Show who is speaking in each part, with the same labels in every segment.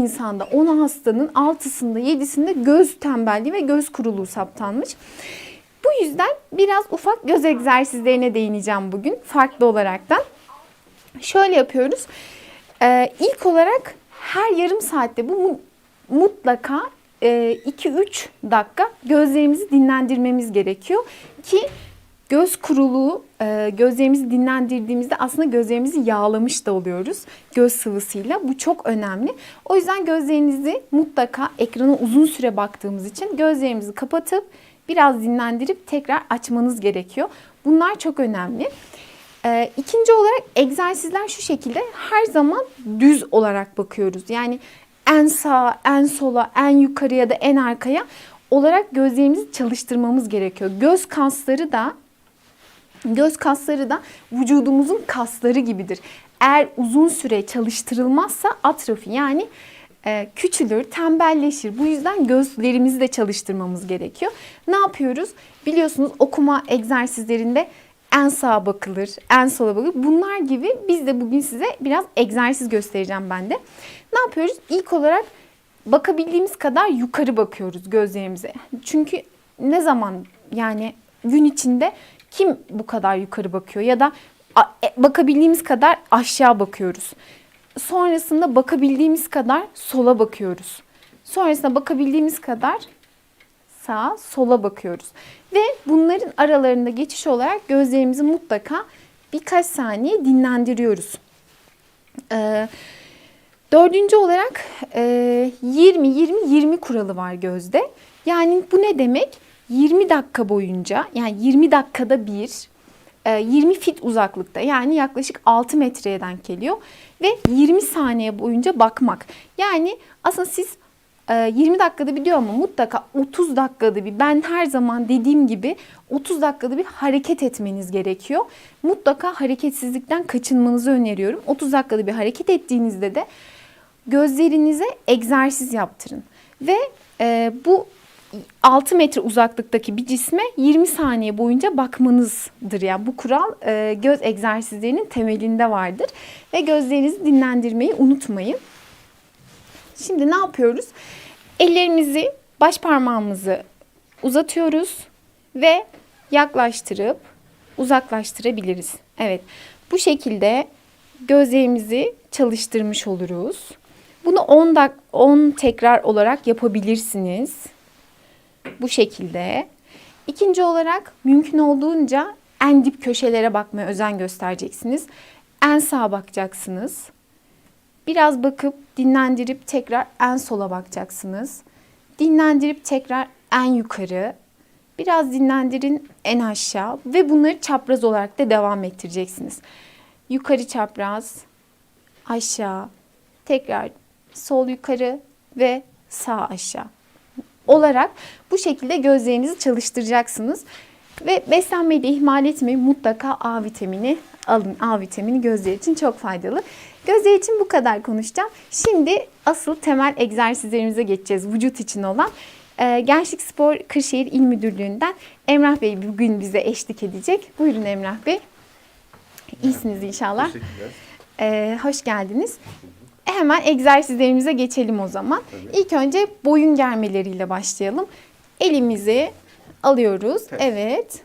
Speaker 1: insanda 10 hastanın 6'sında 7'sinde göz tembelliği ve göz kuruluğu saptanmış. Bu yüzden biraz ufak göz egzersizlerine değineceğim bugün farklı olaraktan. Şöyle yapıyoruz. Ee, ilk olarak her yarım saatte bu mu- mutlaka e, 2-3 dakika gözlerimizi dinlendirmemiz gerekiyor ki göz kuruluğu e, gözlerimizi dinlendirdiğimizde aslında gözlerimizi yağlamış da oluyoruz göz sıvısıyla. Bu çok önemli. O yüzden gözlerinizi mutlaka ekrana uzun süre baktığımız için gözlerimizi kapatıp biraz dinlendirip tekrar açmanız gerekiyor. Bunlar çok önemli. Ee, ikinci olarak egzersizler şu şekilde her zaman düz olarak bakıyoruz. Yani en sağa, en sola, en yukarıya da en arkaya olarak gözlerimizi çalıştırmamız gerekiyor. Göz kasları da göz kasları da vücudumuzun kasları gibidir. Eğer uzun süre çalıştırılmazsa atrofi yani e, küçülür, tembelleşir. Bu yüzden gözlerimizi de çalıştırmamız gerekiyor. Ne yapıyoruz? Biliyorsunuz okuma egzersizlerinde en sağa bakılır, en sola bakılır. Bunlar gibi biz de bugün size biraz egzersiz göstereceğim ben de. Ne yapıyoruz? İlk olarak bakabildiğimiz kadar yukarı bakıyoruz gözlerimize. Çünkü ne zaman yani gün içinde kim bu kadar yukarı bakıyor ya da e, bakabildiğimiz kadar aşağı bakıyoruz. Sonrasında bakabildiğimiz kadar sola bakıyoruz. Sonrasında bakabildiğimiz kadar sağa sola bakıyoruz. Ve bunların aralarında geçiş olarak gözlerimizi mutlaka birkaç saniye dinlendiriyoruz. Ee, dördüncü olarak e, 20-20-20 kuralı var gözde. Yani bu ne demek? 20 dakika boyunca yani 20 dakikada bir e, 20 fit uzaklıkta yani yaklaşık 6 metreye denk geliyor ve 20 saniye boyunca bakmak. Yani aslında siz e, 20 dakikada bir diyor ama mutlaka 30 dakikada bir ben her zaman dediğim gibi 30 dakikada bir hareket etmeniz gerekiyor. Mutlaka hareketsizlikten kaçınmanızı öneriyorum. 30 dakikada bir hareket ettiğinizde de gözlerinize egzersiz yaptırın. Ve e, bu 6 metre uzaklıktaki bir cisme 20 saniye boyunca bakmanızdır. Yani bu kural e, göz egzersizlerinin temelinde vardır. Ve gözlerinizi dinlendirmeyi unutmayın. Şimdi ne yapıyoruz? Ellerimizi, baş parmağımızı uzatıyoruz ve yaklaştırıp uzaklaştırabiliriz. Evet. Bu şekilde gözlerimizi çalıştırmış oluruz. Bunu 10 dak 10 tekrar olarak yapabilirsiniz. Bu şekilde. İkinci olarak mümkün olduğunca en dip köşelere bakmaya özen göstereceksiniz. En sağa bakacaksınız. Biraz bakıp dinlendirip tekrar en sola bakacaksınız. Dinlendirip tekrar en yukarı. Biraz dinlendirin en aşağı ve bunları çapraz olarak da devam ettireceksiniz. Yukarı çapraz, aşağı, tekrar sol yukarı ve sağ aşağı olarak bu şekilde gözlerinizi çalıştıracaksınız. Ve beslenmeyi de ihmal etmeyin. Mutlaka A vitamini alın. A vitamini gözler için çok faydalı. Gözler için bu kadar konuşacağım. Şimdi asıl temel egzersizlerimize geçeceğiz. Vücut için olan. Ee, Gençlik Spor Kırşehir İl Müdürlüğü'nden Emrah Bey bugün bize eşlik edecek. Buyurun Emrah Bey. İyisiniz inşallah.
Speaker 2: Teşekkürler.
Speaker 1: Ee, hoş geldiniz. Hemen egzersizlerimize geçelim o zaman. İlk önce boyun germeleriyle başlayalım. Elimizi alıyoruz.
Speaker 2: Ters.
Speaker 1: Evet.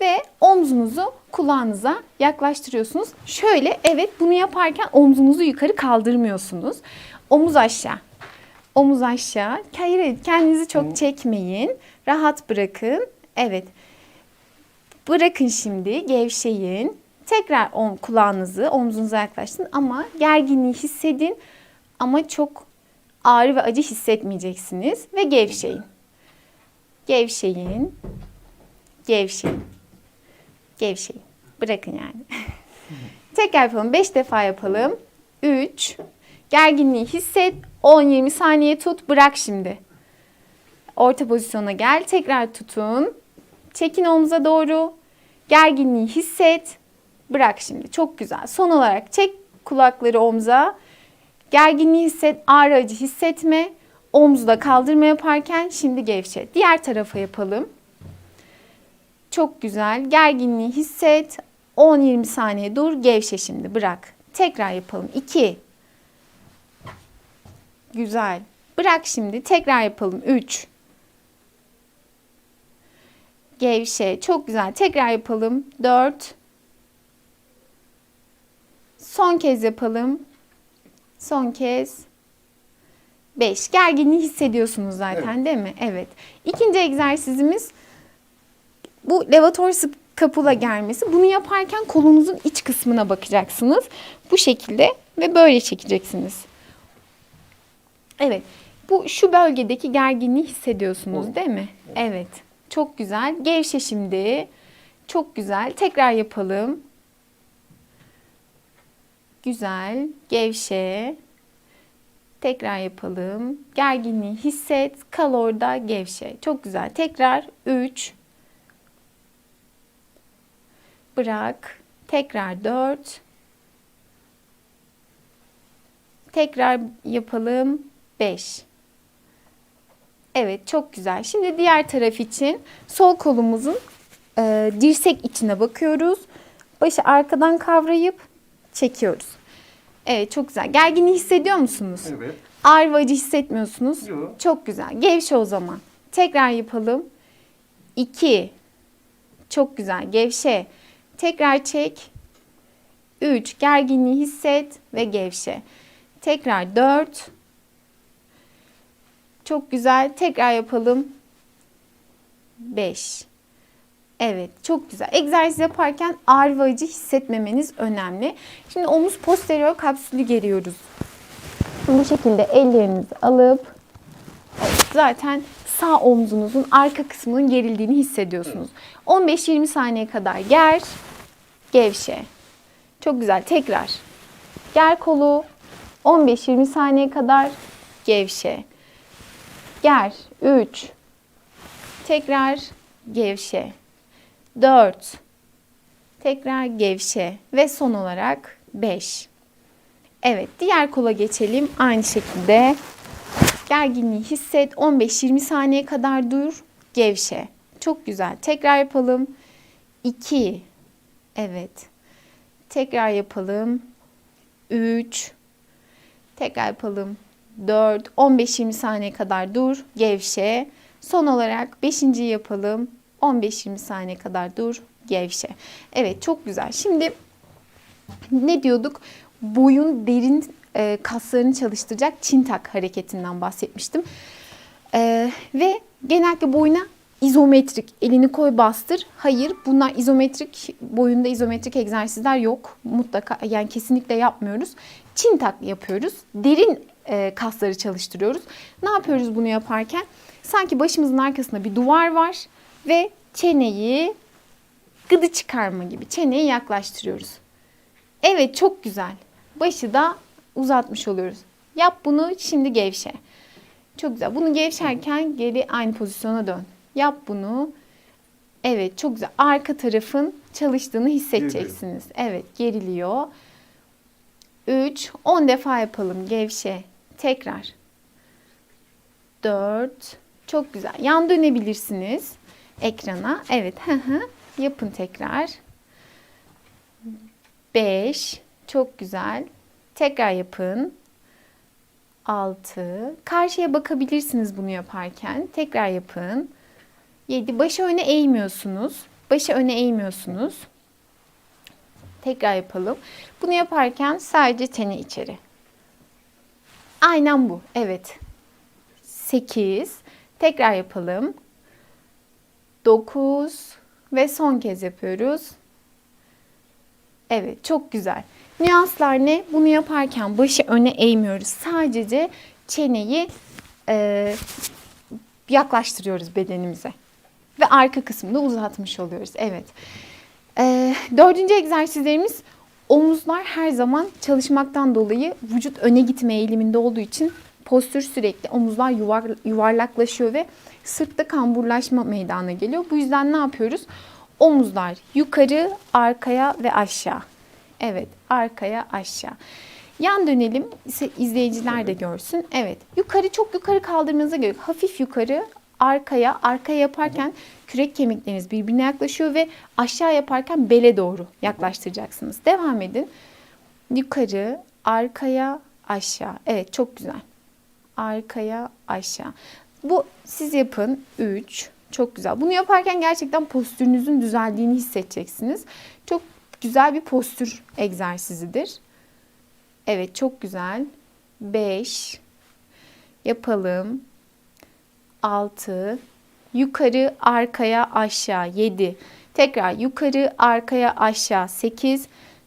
Speaker 1: Ve omzunuzu kulağınıza yaklaştırıyorsunuz. Şöyle evet bunu yaparken omzunuzu yukarı kaldırmıyorsunuz. Omuz aşağı. Omuz aşağı. Hayır, kendinizi çok çekmeyin. Rahat bırakın. Evet. Bırakın şimdi, gevşeyin. Tekrar om, kulağınızı omzunuza yaklaştın ama gerginliği hissedin ama çok ağrı ve acı hissetmeyeceksiniz ve gevşeyin. Gevşeyin. Gevşeyin. Gevşeyin. Bırakın yani. Tekrar yapalım. 5 defa yapalım. 3. Gerginliği hisset. 10-20 saniye tut. Bırak şimdi. Orta pozisyona gel. Tekrar tutun. Çekin omuza doğru. Gerginliği hisset. Bırak şimdi. Çok güzel. Son olarak çek kulakları omza. Gerginliği hisset. Ağrı acı hissetme. Omuzda kaldırma yaparken şimdi gevşe. Diğer tarafa yapalım. Çok güzel. Gerginliği hisset. 10-20 saniye dur. Gevşe şimdi. Bırak. Tekrar yapalım. 2 Güzel. Bırak şimdi. Tekrar yapalım. 3. Gevşe. Çok güzel. Tekrar yapalım. 4. Son kez yapalım. Son kez. 5. Gerginliği hissediyorsunuz zaten değil mi? Evet. İkinci egzersizimiz bu levator kapula germesi. Bunu yaparken kolunuzun iç kısmına bakacaksınız. Bu şekilde ve böyle çekeceksiniz. Evet. Bu şu bölgedeki gerginliği hissediyorsunuz değil mi? Evet. Çok güzel. Gevşe şimdi. Çok güzel. Tekrar yapalım. Güzel. Gevşe. Tekrar yapalım. Gerginliği hisset. Kal orada gevşe. Çok güzel. Tekrar 3 Bırak. Tekrar 4 Tekrar yapalım. 5 Evet çok güzel. Şimdi diğer taraf için sol kolumuzun e, dirsek içine bakıyoruz. Başı arkadan kavrayıp çekiyoruz. Evet çok güzel. Gerginliği hissediyor musunuz?
Speaker 2: Evet.
Speaker 1: Ağrı ve acı hissetmiyorsunuz.
Speaker 2: Yok.
Speaker 1: Çok güzel. Gevşe o zaman. Tekrar yapalım. 2. Çok güzel. Gevşe. Tekrar çek. 3. Gerginliği hisset ve gevşe. Tekrar 4. Çok güzel. Tekrar yapalım. 5. Evet, çok güzel. Egzersiz yaparken ağrı hissetmemeniz önemli. Şimdi omuz posterior kapsülü geriyoruz. Bu şekilde ellerinizi alıp zaten sağ omzunuzun arka kısmının gerildiğini hissediyorsunuz. 15-20 saniye kadar ger, gevşe. Çok güzel. Tekrar. Ger kolu 15-20 saniye kadar gevşe. Ger 3. Tekrar gevşe. 4. Tekrar gevşe ve son olarak 5. Evet, diğer kola geçelim. Aynı şekilde gerginliği hisset. 15-20 saniye kadar dur. Gevşe. Çok güzel. Tekrar yapalım. 2. Evet. Tekrar yapalım. 3. Tekrar yapalım. 4. 15-20 saniye kadar dur. Gevşe. Son olarak 5. yapalım. 15-20 saniye kadar dur. Gevşe. Evet çok güzel. Şimdi ne diyorduk? boyun derin e, kaslarını çalıştıracak çintak hareketinden bahsetmiştim. E, ve genellikle boyuna izometrik, elini koy bastır. Hayır, bunlar izometrik, boyunda izometrik egzersizler yok. Mutlaka, yani kesinlikle yapmıyoruz. Çintak yapıyoruz. Derin e, kasları çalıştırıyoruz. Ne yapıyoruz bunu yaparken? Sanki başımızın arkasında bir duvar var ve çeneyi gıdı çıkarma gibi çeneyi yaklaştırıyoruz. Evet çok güzel. Başı da uzatmış oluyoruz. Yap bunu şimdi gevşe. Çok güzel. Bunu gevşerken geri aynı pozisyona dön. Yap bunu. Evet çok güzel. Arka tarafın çalıştığını hissedeceksiniz. Evet geriliyor. 3, 10 defa yapalım. Gevşe. Tekrar. 4. Çok güzel. Yan dönebilirsiniz ekrana. Evet. Yapın tekrar. 5. Çok güzel. Tekrar yapın. 6. Karşıya bakabilirsiniz bunu yaparken. Tekrar yapın. 7. Başı öne eğmiyorsunuz. Başı öne eğmiyorsunuz. Tekrar yapalım. Bunu yaparken sadece teni içeri. Aynen bu. Evet. 8. Tekrar yapalım. 9 ve son kez yapıyoruz. Evet, çok güzel. Nüanslar ne? Bunu yaparken başı öne eğmiyoruz. Sadece çeneyi e, yaklaştırıyoruz bedenimize. Ve arka kısmını uzatmış oluyoruz. Evet. E, dördüncü egzersizlerimiz omuzlar her zaman çalışmaktan dolayı vücut öne gitme eğiliminde olduğu için postür sürekli omuzlar yuvar, yuvarlaklaşıyor ve sırtta kamburlaşma meydana geliyor. Bu yüzden ne yapıyoruz? Omuzlar yukarı, arkaya ve aşağı. Evet, arkaya, aşağı. Yan dönelim, izleyiciler de görsün. Evet, yukarı çok yukarı kaldırmanıza gerek. Hafif yukarı, arkaya, arkaya yaparken kürek kemikleriniz birbirine yaklaşıyor ve aşağı yaparken bele doğru yaklaştıracaksınız. Devam edin. Yukarı, arkaya, aşağı. Evet, çok güzel. Arkaya, aşağı. Bu siz yapın. 3. Çok güzel. Bunu yaparken gerçekten postürünüzün düzeldiğini hissedeceksiniz. Çok güzel bir postür egzersizidir. Evet, çok güzel. 5. Yapalım. 6. Yukarı, arkaya, aşağı. 7. Tekrar yukarı, arkaya, aşağı. 8.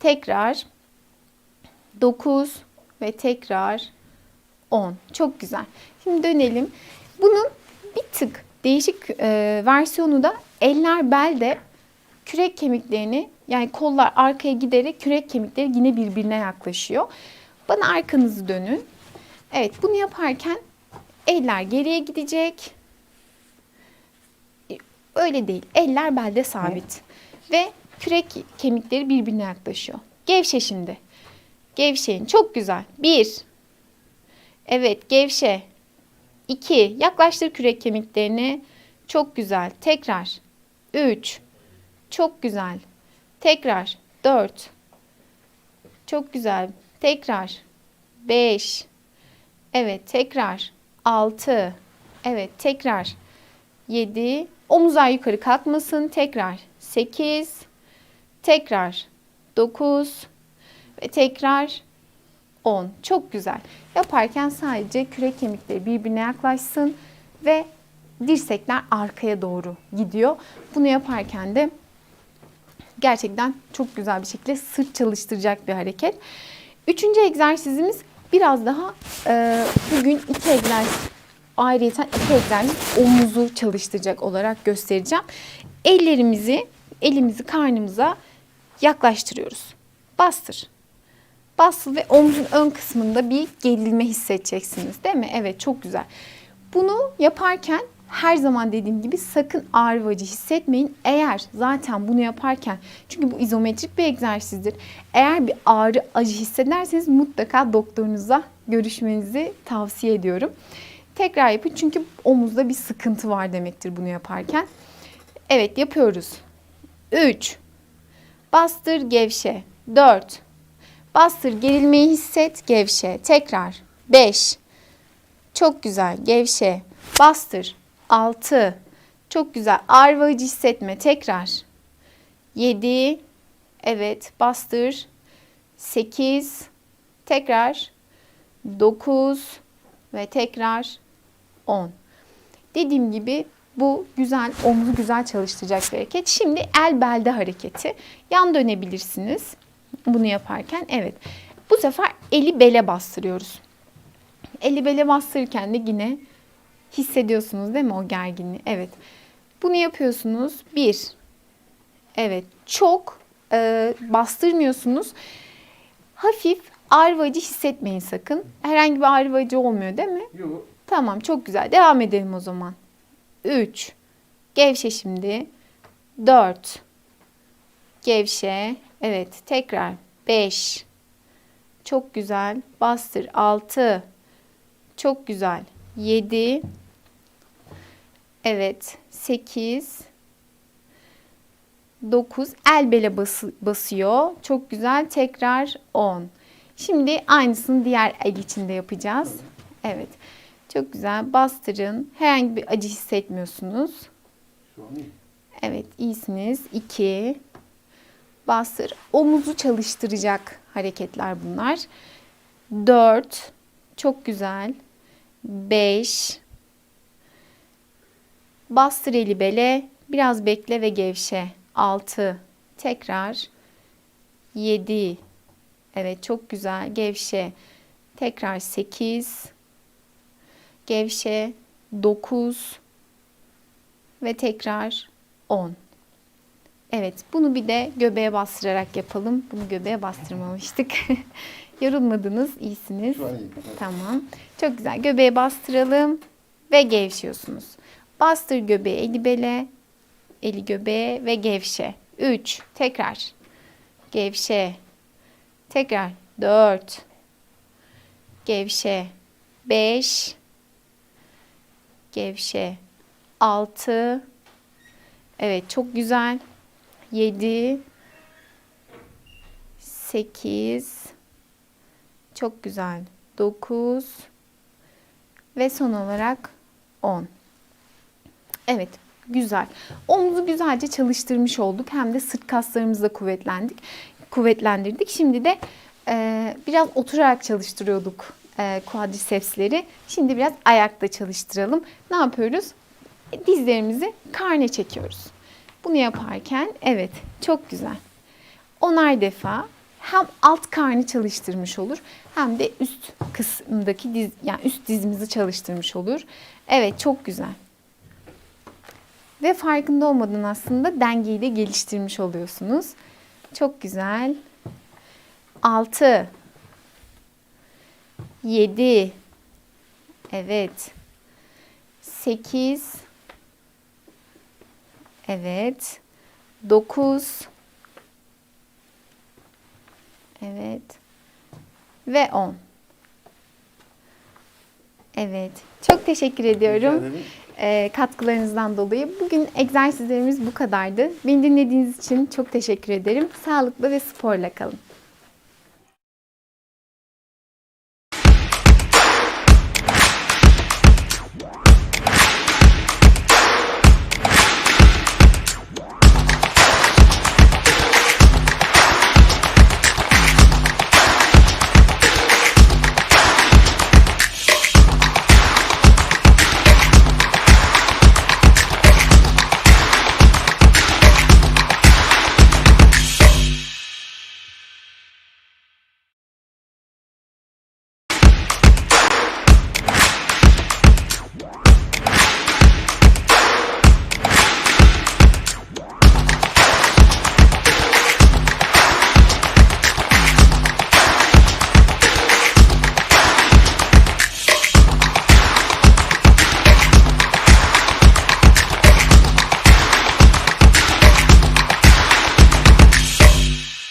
Speaker 1: Tekrar 9 ve tekrar 10. Çok güzel. Şimdi dönelim. Bunun bir tık değişik e, versiyonu da eller belde kürek kemiklerini yani kollar arkaya giderek kürek kemikleri yine birbirine yaklaşıyor. Bana arkanızı dönün. Evet bunu yaparken eller geriye gidecek. Öyle değil. Eller belde sabit. Ve kürek kemikleri birbirine yaklaşıyor. Gevşe şimdi. Gevşeyin. Çok güzel. Bir. Evet gevşe. İki. Yaklaştır kürek kemiklerini. Çok güzel. Tekrar. Üç. Çok güzel. Tekrar. Dört. Çok güzel. Tekrar. Beş. Evet tekrar. Altı. Evet tekrar. Yedi. Omuzlar yukarı kalkmasın. Tekrar. Sekiz. Tekrar. Dokuz. Ve tekrar 10. Çok güzel. Yaparken sadece kürek kemikleri birbirine yaklaşsın ve dirsekler arkaya doğru gidiyor. Bunu yaparken de gerçekten çok güzel bir şekilde sırt çalıştıracak bir hareket. Üçüncü egzersizimiz biraz daha e, bugün iki egzersiz ayrıyeten iki egzersiz omuzu çalıştıracak olarak göstereceğim. Ellerimizi elimizi karnımıza yaklaştırıyoruz. Bastır. Bastır ve omzun ön kısmında bir gerilme hissedeceksiniz değil mi? Evet çok güzel. Bunu yaparken her zaman dediğim gibi sakın ağrı ve acı hissetmeyin. Eğer zaten bunu yaparken çünkü bu izometrik bir egzersizdir. Eğer bir ağrı acı hissederseniz mutlaka doktorunuza görüşmenizi tavsiye ediyorum. Tekrar yapın çünkü omuzda bir sıkıntı var demektir bunu yaparken. Evet yapıyoruz. 3 Bastır gevşe. 4 Bastır gerilmeyi hisset gevşe. Tekrar. 5 Çok güzel gevşe. Bastır. 6 Çok güzel. Acı hissetme. Tekrar. 7 Evet bastır. 8 Tekrar. 9 ve tekrar 10. Dediğim gibi bu güzel, omuzu güzel çalıştıracak bir hareket. Şimdi el belde hareketi. Yan dönebilirsiniz bunu yaparken. Evet. Bu sefer eli bele bastırıyoruz. Eli bele bastırırken de yine hissediyorsunuz değil mi o gerginliği? Evet. Bunu yapıyorsunuz. Bir. Evet. Çok e, bastırmıyorsunuz. Hafif ağrı hissetmeyin sakın. Herhangi bir ağrı olmuyor değil mi?
Speaker 2: Yok.
Speaker 1: Tamam çok güzel. Devam edelim o zaman. 3. Gevşe şimdi. 4. Gevşe. Evet tekrar. 5. Çok güzel. Bastır. 6. Çok güzel. 7. Evet. 8. 9. El bele bası- basıyor. Çok güzel. Tekrar 10. Şimdi aynısını diğer el içinde yapacağız. Evet. Çok güzel. Bastırın. Herhangi bir acı hissetmiyorsunuz. Evet, iyisiniz. 2. Bastır. Omuzu çalıştıracak hareketler bunlar. 4. Çok güzel. 5. Bastır eli bele. Biraz bekle ve gevşe. 6. Tekrar. 7. Evet, çok güzel. Gevşe. Tekrar 8. Gevşe. 9 ve tekrar 10. Evet, bunu bir de göbeğe bastırarak yapalım. Bunu göbeğe bastırmamıştık. Yorulmadınız, iyisiniz.
Speaker 2: Şu an iyi.
Speaker 1: Tamam. Çok güzel. Göbeğe bastıralım ve gevşiyorsunuz. Bastır göbeği, eli bele, eli göbeğe ve gevşe. 3. Tekrar. Gevşe. Tekrar. 4. Gevşe. 5. Gevşe. 6. Evet çok güzel. 7. 8. Çok güzel. 9. Ve son olarak 10. Evet, güzel. Omuzu güzelce çalıştırmış olduk. Hem de sırt kaslarımızı da kuvvetlendik, kuvvetlendirdik. Şimdi de e, biraz oturarak çalıştırıyorduk e, quadricepsleri. Şimdi biraz ayakta çalıştıralım. Ne yapıyoruz? E, Dizlerimizi karne çekiyoruz. Bunu yaparken evet çok güzel. Onar defa hem alt karnı çalıştırmış olur hem de üst kısımdaki diz yani üst dizimizi çalıştırmış olur. Evet çok güzel. Ve farkında olmadan aslında dengeyi de geliştirmiş oluyorsunuz. Çok güzel. 6 7 Evet. 8 Evet. 9 Evet. Ve 10. Evet. Çok teşekkür ediyorum. Ee, katkılarınızdan dolayı. Bugün egzersizlerimiz bu kadardı. Beni dinlediğiniz için çok teşekkür ederim. Sağlıklı ve sporla kalın.